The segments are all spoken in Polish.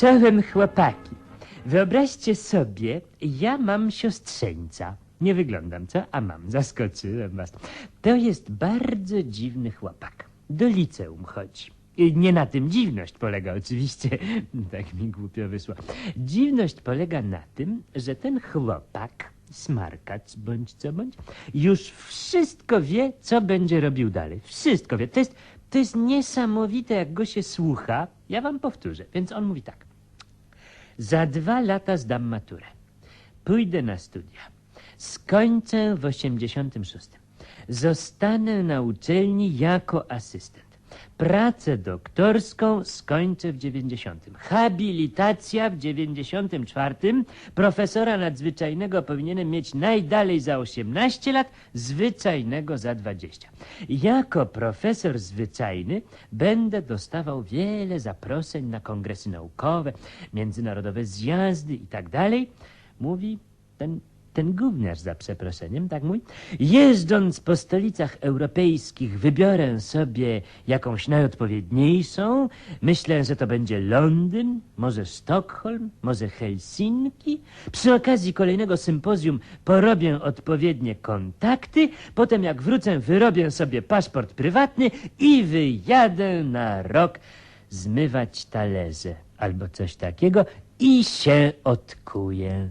Czołem chłopaki. Wyobraźcie sobie, ja mam siostrzeńca. Nie wyglądam, co? A mam, zaskoczyłem was. To jest bardzo dziwny chłopak. Do liceum chodzi. Nie na tym dziwność polega oczywiście, tak mi głupio wyszło. Dziwność polega na tym, że ten chłopak, smarkacz bądź co bądź, już wszystko wie, co będzie robił dalej. Wszystko wie. To jest, to jest niesamowite, jak go się słucha. Ja wam powtórzę. Więc on mówi tak. Za dwa lata zdam maturę. Pójdę na studia. Skończę w 86. Zostanę na uczelni jako asystent. Pracę doktorską skończę w 90. Habilitacja w 94. Profesora nadzwyczajnego powinienem mieć najdalej za 18 lat, zwyczajnego za 20. Jako profesor zwyczajny będę dostawał wiele zaproszeń na kongresy naukowe, międzynarodowe zjazdy i tak dalej. Mówi ten ten gówniarz za przeproszeniem, tak mój, jeżdżąc po stolicach europejskich wybiorę sobie jakąś najodpowiedniejszą, myślę, że to będzie Londyn, może Sztokholm, może Helsinki. Przy okazji kolejnego sympozjum porobię odpowiednie kontakty, potem jak wrócę wyrobię sobie paszport prywatny i wyjadę na rok zmywać talerze albo coś takiego i się odkuję.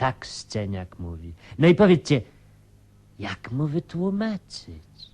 Tak Sceniak mówi. No i powiedzcie, jak mu wytłumaczyć?